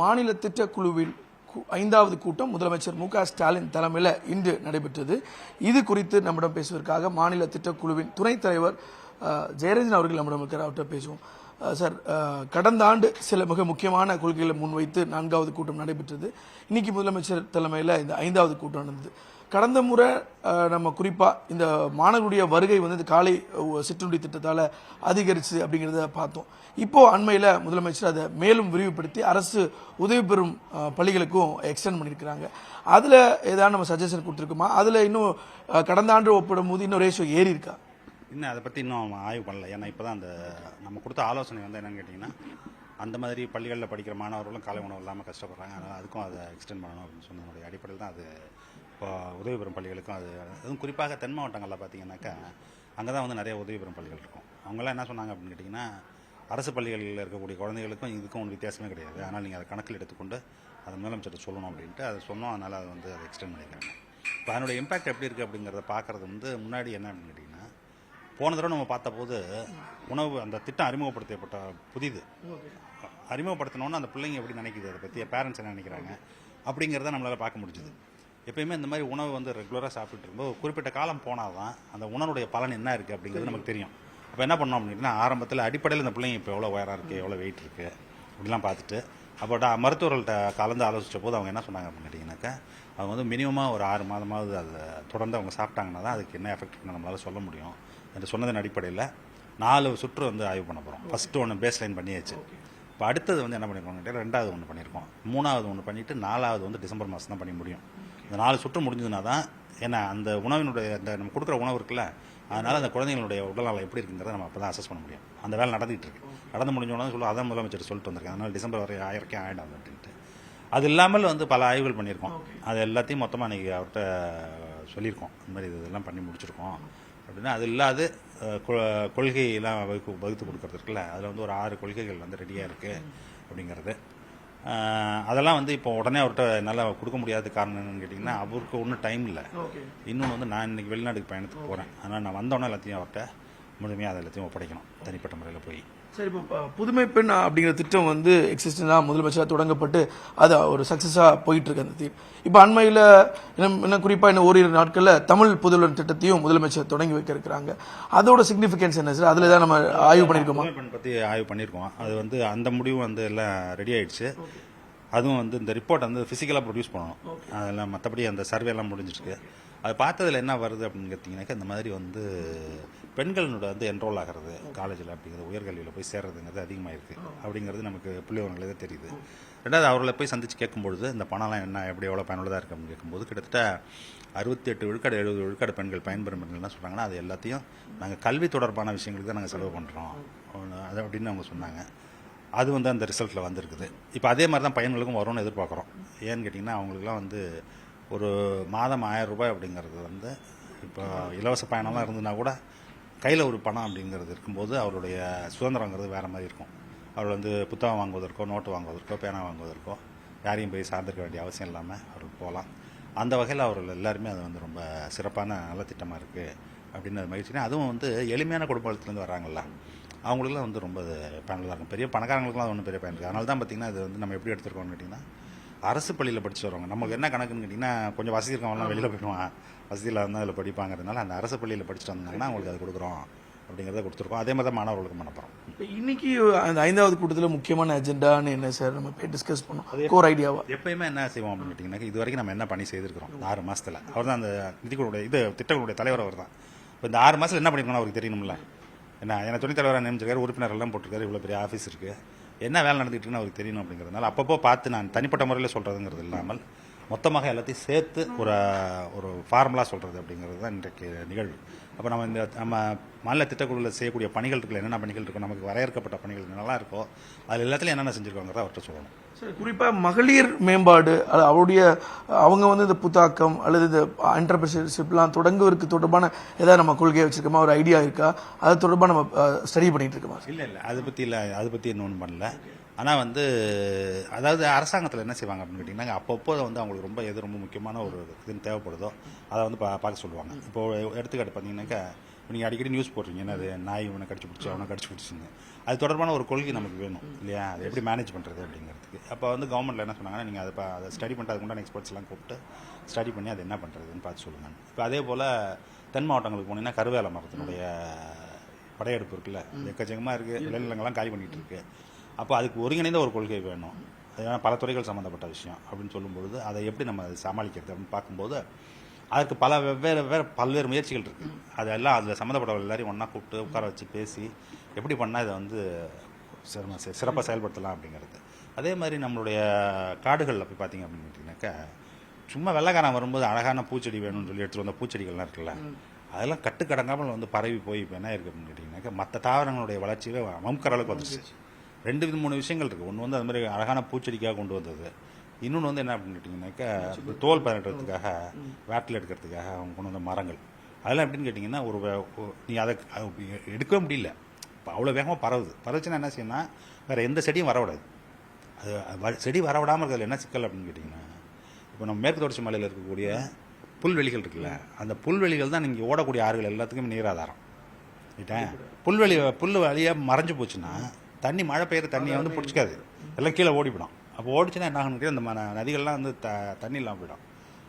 மாநில திட்டக்குழுவின் ஐந்தாவது கூட்டம் முதலமைச்சர் மு க ஸ்டாலின் தலைமையில் இன்று நடைபெற்றது. இது குறித்து நம்மிடம் பேசுவதற்காக மாநில திட்டக்குழுவின் துணைத் தலைவர் ஜெயரஞ்சன் அவர்கள் நம்மிடம் இருக்கிற அவர்கிட்ட பேசுவோம். சார் கடந்த ஆண்டு சில மிக முக்கியமான கொள்கைகளை முன்வைத்து நான்காவது கூட்டம் நடைபெற்றது. இன்னைக்கு முதலமைச்சர் தலைமையில் இந்த ஐந்தாவது கூட்டம் நடந்தது. கடந்த முறை நம்ம குறிப்பாக இந்த மாணவர்களுடைய வருகை வந்து இந்த காலை சிற்றுண்டி திட்டத்தால் அதிகரிச்சு அப்படிங்கிறத பார்த்தோம். இப்போது அண்மையில் முதலமைச்சர் அதை மேலும் விரிவுபடுத்தி அரசு உதவி பெறும் பள்ளிகளுக்கும் எக்ஸ்டெண்ட் பண்ணியிருக்கிறாங்க. அதில் ஏதாவது நம்ம சஜஷன் கொடுத்துருக்கோமா? அதில் இன்னும் கடந்த ஆண்டு ஒப்பிடும் போது இன்னும் ரேஷியோ ஏறி இருக்கா? இன்னும் அதை பற்றி இன்னும் ஆய்வு பண்ணல. ஏன்னா இப்போ தான் அந்த நம்ம கொடுத்த ஆலோசனை வந்து என்னன்னு கேட்டிங்கன்னா அந்த மாதிரி பள்ளிகளில் படிக்கிற மாணவர்களும் காலை உணவு இல்லாமல் கஷ்டப்படுறாங்க. அதனால் அதுக்கும் அதை எக்ஸ்டெண்ட் பண்ணணும் அப்படின்னு சொன்னதுடைய அடிப்படையில் தான் அது உதவி பெறும் பள்ளிகளுக்கும் அது அதுவும் குறிப்பாக தென் மாவட்டங்களில் பார்த்தீங்கன்னாக்கா அங்கே தான் வந்து நிறைய உதவி பெறும் பள்ளிகள் இருக்கும். அவங்களாம் என்ன சொன்னாங்க அப்படின்னு கேட்டிங்கன்னா அரசு பள்ளிகளில் இருக்கக்கூடிய குழந்தைகளுக்கும் இதுக்கும் ஒன்று வித்தியாசமே கிடையாது. ஆனால் நீங்கள் அதை கணக்கில் எடுத்துக்கொண்டு அதை முதலமைச்சர்கிட்ட சொல்லணும் அப்படின்ட்டு அதை சொன்னோம். அதனால் அதை வந்து அதை எக்ஸ்டெண்ட் பண்ணிக்கிறாங்க. இப்போ அதனுடைய இம்பாக்ட் எப்படி இருக்குது அப்படிங்கிறத பார்க்குறது வந்து முன்னாடி என்ன அப்படின்னு கேட்டிங்கன்னா போன தடவை நம்ம பார்த்தபோது உணவு அந்த திட்டம் அறிமுகப்படுத்தப்பட்ட புதிது. அறிமுகப்படுத்தினோன்னு அந்த பிள்ளைங்க எப்படி நினைக்குது? அதை பற்றி பேரண்ட்ஸ் என்ன நினைக்கிறாங்க? அப்படிங்கிறத நம்மளால் பார்க்க முடிஞ்சுது. எப்பயுமே இந்த மாதிரி உணவு வந்து ரெகுலராக சாப்பிட்டு இருக்கும்போது குறிப்பிட்ட காலம் போனால் தான் அந்த உணவுடைய பலன் என்ன இருக்குது அப்படிங்கிறது நமக்கு தெரியும். அப்போ என்ன பண்ணோம் அப்படின்னா ஆரம்பத்தில் அடிப்படையில் இந்த பிள்ளைங்க இப்போ எவ்வளோ உயரம் இருக்குது எவ்வளோ வெயிட் இருக்குது அப்படிலாம் பார்த்துட்டு அப்போ டா மருத்துவர்கள்ட்ட கலந்து ஆலோசித்த போது அவங்க என்ன சொன்னாங்க அப்படின்னு கேட்டிங்கனாக்கா அவங்க வந்து மினிமமாக ஒரு ஆறு மாதமாவது அதை தொடர்ந்து அவங்க சாப்பிட்டாங்கன்னா தான் அதுக்கு என்ன எஃபெக்ட் நம்மளால் சொல்ல முடியும். என்று சொன்னதன் அடிப்படையில் நாலு சுற்று வந்து ஆய்வு பண்ண போகிறோம் ஃபஸ்ட்டு ஒன்று பேஸ் லைன் பண்ணியாச்சு. இப்போ அடுத்தது வந்து என்ன பண்ணியிருக்கோம் ரெண்டாவது ஒன்று பண்ணியிருக்கோம் மூணாவது ஒன்று பண்ணிவிட்டு நாலாவது வந்து டிசம்பர் மாதம் தான் பண்ணி முடியும். இந்த நாலு சுற்று முடிஞ்சதுனா தான் ஏன்னா அந்த உணவினுடைய அந்த நம்ம கொடுக்குற உணவு இருக்குல்ல அதனால் அந்த குழந்தைங்களுடைய உடல்நலம் எப்படி இருக்குங்கிறத நம்ம அப்போ தான் அசஸ் பண்ண முடியும். அந்த வேலை நடந்துகிட்டு இருக்கு. நடந்து முடிஞ்ச உடனே சொல்லுவோம் அதான் முதலமைச்சர் சொல்லிட்டு வந்திருக்கேன் அதனால் டிசம்பர் வரை ஆயிரக்கே ஆயிடும் அப்படின்ட்டு. அது இல்லாமல் வந்து பல ஆய்வுகள் பண்ணியிருக்கோம். அது எல்லாத்தையும் மொத்தமாக அன்றைக்கி அவர்கிட்ட சொல்லியிருக்கோம். இந்த மாதிரி இது இதெல்லாம் பண்ணி முடிச்சிருக்கோம். அப்படின்னா அது இல்லாது கொள்கையெல்லாம் வகுப்பு வகுத்து கொடுக்கறது இருக்குல்ல அதில் வந்து ஒரு ஆறு கொள்கைகள் வந்து ரெடியாக இருக்குது அப்படிங்கிறது. அதெல்லாம் வந்து இப்போ உடனே அவர்கிட்ட என்னால் கொடுக்க முடியாத காரணம் என்னன்னு கேட்டிங்கன்னா அவருக்கு ஒன்றும் டைம் இல்லை. இன்னொன்று வந்து நான் இன்னைக்கு வெளிநாட்டுக்கு பயணத்துக்கு போகிறேன் அதனால் நான் வந்தோடனே எல்லாத்தையும் அவர்கிட்ட முழுமையாக அதை எல்லாத்தையும் ஒப்படைக்கணும். தனிப்பட்ட முறையில் போய். சரி இப்போ புதுமை பெண் அப்படிங்கிற திட்டம் வந்து எக்ஸிஸ்டண்டாக முதலமைச்சராக தொடங்கப்பட்டு அது ஒரு சக்ஸஸாக போயிட்டு இருக்கு அந்த தீம் இப்போ அண்மையில் இன்னும் இன்னும் குறிப்பாக இன்னும் ஓரிரு நாட்களில் தமிழ் புதல்வன் திட்டத்தையும் முதலமைச்சர் தொடங்கி வைக்க இருக்கிறாங்க. அதோட சிக்னிஃபிகன்ஸ் என்ன சார் அதில் தான் நம்ம ஆய்வு பண்ணியிருக்கோமா பெண் பற்றி ஆய்வு பண்ணியிருக்கோம் அது வந்து அந்த முடிவு வந்து எல்லாம் ரெடி ஆயிடுச்சு. அதுவும் வந்து இந்த ரிப்போர்ட் வந்து ஃபிசிக்கலாக ப்ரொடியூஸ் பண்ணணும். அதெல்லாம் மற்றபடி அந்த எல்லாம் முடிஞ்சிருக்கு. அது பார்த்ததுல என்ன வருது அப்படின்னு கேட்டிங்கனாக்கா இந்த மாதிரி வந்து பெண்களோட வந்து என்ரோல் ஆகிறது காலேஜில் அப்படிங்கிறது உயர்கல்வியில் போய் சேர்றதுங்கிறது அதிகமாக இருக்குது அப்படிங்கிறது நமக்கு புள்ளிவரங்களே தெரியுது. ரெண்டாவது அவர்களை போய் சந்தித்து கேட்கும்பொழுது இந்த பணம்லாம் என்ன எப்படி எவ்வளோ பயனுள்ளதாக இருக்குது அப்படின்னு கேட்கும்போது கிட்டத்தட்ட அறுபத்தி எட்டு விழுக்காடு எழுபது விழுக்காடு பெண்கள் பயன்பெறும் பெண்கள் என்ன சொல்கிறாங்கன்னா அது எல்லாத்தையும் நாங்கள் கல்வி தொடர்பான விஷயங்களுக்கு தான் நாங்கள் செலவு பண்ணுறோம் அது அப்படின்னு அவங்க சொன்னாங்க. அது வந்து அந்த ரிசல்ட்டில் வந்திருக்குது. இப்போ அதே மாதிரி தான் பையன்களுக்கும் வரும்னு எதிர்பார்க்குறோம். ஏன்னு கேட்டிங்கன்னா அவங்களுக்குலாம் வந்து ஒரு மாதம் ஆயிரம் ரூபாய் அப்படிங்கிறது வந்து இப்போ இலவச பயணம்லாம் இருந்ததுன்னா கூட கையில் ஒரு பணம் அப்படிங்கிறது இருக்கும்போது அவருடைய சுதந்திரங்கிறது வேறு மாதிரி இருக்கும். அவர் வந்து புத்தகம் வாங்குவதற்கோ நோட்டு வாங்குவதற்கோ பேனா வாங்குவதற்கோ யாரையும் போய் சார்ந்திருக்க வேண்டிய அவசியம் இல்லாமல் அவர் போகலாம். அந்த வகையில் அவர்கள் எல்லாருமே அது வந்து ரொம்ப சிறப்பான நல்ல திட்டமாக இருக்குது அப்படின்னு அது மகிழ்ச்சினா அதுவும் வந்து எளிமையான குடும்பத்துலேருந்து வராங்களா அவங்களுக்குலாம் வந்து ரொம்ப பயனுள்ளதாக இருக்கும். பெரிய பணக்காரங்களுக்குலாம் அது ஒன்றும் பெரிய பயன் இருக்குது. அதனால தான் பார்த்தீங்கன்னா இது வந்து நம்ம எப்படி எடுத்துருக்கோம்னு கேட்டிங்கன்னா அரசு பள்ளியில் படிச்சு வரவங்க நமக்கு என்ன கணக்குன்னு கேட்டிங்கன்னா கொஞ்சம் வசதி இருக்கவங்கலாம் வெளியில் போயிடுவான் வசதி இல்லாத அதில் படிப்பாங்கிறதுனால அந்த அரசு பள்ளியில் படிச்சுட்டு வந்தாங்கன்னா அவங்களுக்கு அது கொடுக்குறோம் அப்படிங்கிறத கொடுத்துருக்கோம். அதே மாதிரி தான் மாணவர்களுக்கு மனப்போம் இப்போ இன்னைக்கு அந்த ஐந்தாவது கூட்டத்தில் முக்கியமான அஜெண்டான்னு என்ன சார் நம்ம போய் டிஸ்கஸ் பண்ணோம்? கோர் ஐடியாவா எப்பயுமே என்ன செய்வோம் அப்படின்னு கேட்டிங்கன்னா இது வரைக்கும் நம்ம என்ன பண்ணி செய்திருக்கிறோம்? ஆறு மாசத்துல. அவர் தான் அந்த நிதிக்குழுடைய இது திட்டங்களுடைய தலைவர் அவர் தான் இப்போ இந்த ஆறு மாசத்துல என்ன பண்ணிருக்கணும் அவருக்கு தெரியணும்ல. என்ன எனக்கு துணைத் தலைவராக நியமிச்சிருக்காரு உறுப்பினர் எல்லாம் போட்டிருக்காரு இவ்வளோ பெரிய ஆஃபீஸ் இருக்குது என்ன வேலை நடந்துகிட்டு இருக்குன்னு அவருக்கு தெரியணும் அப்படிங்கிறதுனால அப்பப்போ பார்த்து நான் தனிப்பட்ட முறையில் சொல்கிறதுங்கிறது இல்லாமல் மொத்தமாக எல்லாத்தையும் சேர்த்து ஒரு ஒரு ஃபார்முலா சொல்றது அப்படிங்கிறது தான் இன்றைக்கு நிகழ்வு. அப்போ நம்ம இந்த நம்ம மாநில திட்டக்குழுவில் செய்யக்கூடிய பணிகள் இருக்குல்ல என்னென்ன பணிகள் இருக்கோ நமக்கு வரையறுக்கப்பட்ட பணிகள் என்னெல்லாம் இருக்கோ அது எல்லாத்துலையும் என்னென்ன செஞ்சுருக்கோங்கிறத அவர்கிட்ட சொல்லணும். சார் குறிப்பாக மகளிர் மேம்பாடு அது அவருடைய அவங்க வந்து இந்த புத்தாக்கம் அல்லது இந்த என்டர்பிரினர்ஷிப்லாம் தொடங்குவதற்கு தொடர்பான ஏதாவது நம்ம கொள்கையை வச்சிருக்கோமா? ஒரு ஐடியா இருக்கா? அது தொடர்பாக நம்ம ஸ்டடி பண்ணிட்டு இருக்கோமா? இல்லை இல்லை அதை பற்றி இல்லை அதை பற்றி இன்னும் ஒன்றும் பண்ணல. ஆனால் வந்து அதாவது அரசாங்கத்தில் என்ன செய்வாங்க அப்படின்னு கேட்டிங்கன்னா அப்பப்போ வந்து அவங்களுக்கு ரொம்ப எது ரொம்ப முக்கியமான ஒரு இதுன்னு தேவைப்படுதோ அதை வந்து பா பார்க்க சொல்லுவாங்க. இப்போ எடுத்துக்காட்டு பார்த்தீங்கன்னாக்கா நீங்கள் அடிக்கடி நியூஸ் போடுறீங்க என்னது நாய் இவனை கடிச்சு பிடிச்சி அவனை கடிச்சு பிடிச்சிங்க அது தொடர்பான ஒரு கொள்கை நமக்கு வேணும் இல்லையா? அதை எப்படி மேனேஜ் பண்ணுறது அப்படிங்கிறதுக்கு. அப்போ வந்து கவர்மெண்ட்டில் என்ன சொன்னாங்கன்னா நீங்கள் அதை அதை ஸ்டடி பண்ணிட்டு அதுக்கு உண்டான எக்ஸ்பர்ட்ஸ்லாம் கூப்பிட்டு ஸ்டடி பண்ணி அது என்ன பண்ணுறதுன்னு பார்த்து சொல்லுங்க. இப்போ அதே போல் தென் மாவட்டங்களுக்கு போனீங்கன்னா கருவேல மரத்தினுடைய படையெடுப்பு இருக்குல்ல எக்கச்சக்கமாக இருக்குது விளைநிலங்கள்லாம் காலி பண்ணிகிட்டு இருக்கு. அப்போ அதுக்கு ஒருங்கிணைந்த ஒரு கொள்கை வேணும். அது பல துறைகள் சம்மந்தப்பட்ட விஷயம் அப்படின்னு சொல்லும்பொழுது அதை எப்படி நம்ம அதை சமாளிக்கிறது அப்படின்னு பார்க்கும்போது அதற்கு பல வெவ்வேறு வேறு பல்வேறு முயற்சிகள் இருக்குது அதெல்லாம் அதில் சம்மந்தப்பட்ட எல்லாரையும் ஒன்றா கூப்பிட்டு உட்கார வச்சு பேசி எப்படி பண்ணால் இதை வந்து சிறப்பாக செயல்படுத்தலாம் அப்படிங்கிறது. அதே மாதிரி நம்மளுடைய காடுகளில் போய் பார்த்தீங்க அப்படின்னு கேட்டிங்கனாக்கா சும்மா வெள்ளைக்காரன் வரும்போது அழகான பூச்செடி வேணும்னு சொல்லி எடுத்துகிட்டு வந்த பூச்செடிகள்லாம் இருக்குல்ல. அதெல்லாம் கட்டுக்கடங்காமல் வந்து பரவி போய் இப்போ என்ன இருக்குது அப்படின்னு கேட்டிங்கனாக்கா மற்ற தாவரங்களுடைய வளர்ச்சியே அமுக்கிற அளவுக்கு வந்துருச்சு. ரெண்டு வித மூணு விஷயங்கள் இருக்குது ஒன்று வந்து அது மாதிரி அழகான பூச்செடிக்காக கொண்டு வந்தது. இன்னொன்று வந்து என்ன அப்படின்னு கேட்டிங்கனாக்கா தோல் பயன்படுறதுக்காக வேட்டில் எடுக்கிறதுக்காக அவங்க கொண்டு வந்த மரங்கள். அதெல்லாம் எப்படின்னு கேட்டிங்கன்னா ஒரு நீ அதை எடுக்கவே முடியல. இப்போ அவ்வளோ வேகமாக பரவுது. பரவுச்சுன்னா என்ன செய்யணும்னா வேறு எந்த செடியும் வரவிடாது. அது வ- செடி வரவிடாமல் இருக்கிறதுல என்ன சிக்கல் அப்படின்னு கேட்டிங்கன்னா இப்போ நம்ம மேற்கு தொடர்ச்சி மலையில் இருக்கக்கூடிய புல்வெளிகள் இருக்குல்ல அந்த புல்வெளிகள் தான் நீங்கள் ஓடக்கூடிய ஆறுகள் எல்லாத்துக்கும் நீராதாரம். புல்வெளி புல் வழியாக மறைஞ்சு போச்சுன்னா தண்ணி மழை பெய்யுற தண்ணியை வந்து பிடிச்சிக்காது. எல்லாம் கீழே ஓடிவிடும் அப்போ ஓடிச்சுன்னா என்ன ஆகும் அந்த நதிகள்லாம் வந்து த தண்ணி இல்லாமல் போயிடும்.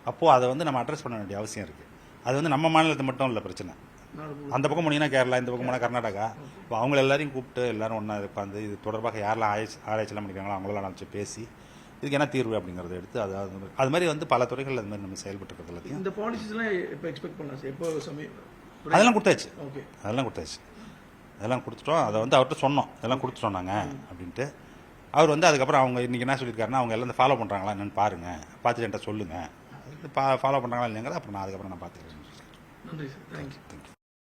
அப்போது அதை வந்து நம்ம அட்ரஸ் பண்ண வேண்டிய அவசியம் இருக்குது அது வந்து நம்ம மாநிலத்து மட்டும் இல்லை பிரச்சனை. அந்த பக்கம் போனீங்கன்னா கேரளா இந்த பக்கம் போனால் கர்நாடகா. இப்போ அவங்க எல்லாரையும் கூப்பிட்டு எல்லாரும் ஒன்றா உட்காந்து இது தொடர்பாக யாரெல்லாம் ஆராய்ச்சி ஆராய்ச்சிலாம் பண்ணிக்கிறாங்களோ அவங்களெல்லாம் நினச்சி பேசி இதுக்கு என்ன தீர்வு அப்படிங்கிறத எடுத்து அது அது- மாதிரி வந்து பல துறைகள் அது மாதிரி நம்ம செயல்பட்டு இந்த பாலிசிஸ்லாம் எப்போ எக்ஸ்பெக்ட் பண்ணலாம்? எப்போ சமயம் அதெல்லாம் கொடுத்தாச்சு. ஓகே அதெல்லாம் கொடுத்தாச்சு. அதெல்லாம் கொடுத்துட்டோம். அதை வந்து அவர்கிட்ட சொன்னோம். இதெல்லாம் கொடுத்துட்டோம் நாங்கள் அப்படின்ட்டு. அவர் வந்து அதுக்கப்புறம் அவங்க இன்றைக்கி என்ன சொல்லியிருக்காருன்னா அவங்க எல்லாம் ஃபாலோ பண்ணுறாங்களா என்னன்னு பாருங்கள் பார்த்துட்டு என்கிட்ட சொல்லுங்கள் பா ஃபாலோ பண்ணுறாங்களா இல்லைங்கிறத அப்புறம் நான் அதுக்கப்புறம் நான் பார்த்துக்கிறேன். நன்றி சார் தேங்க்யூ தேங்க்யூ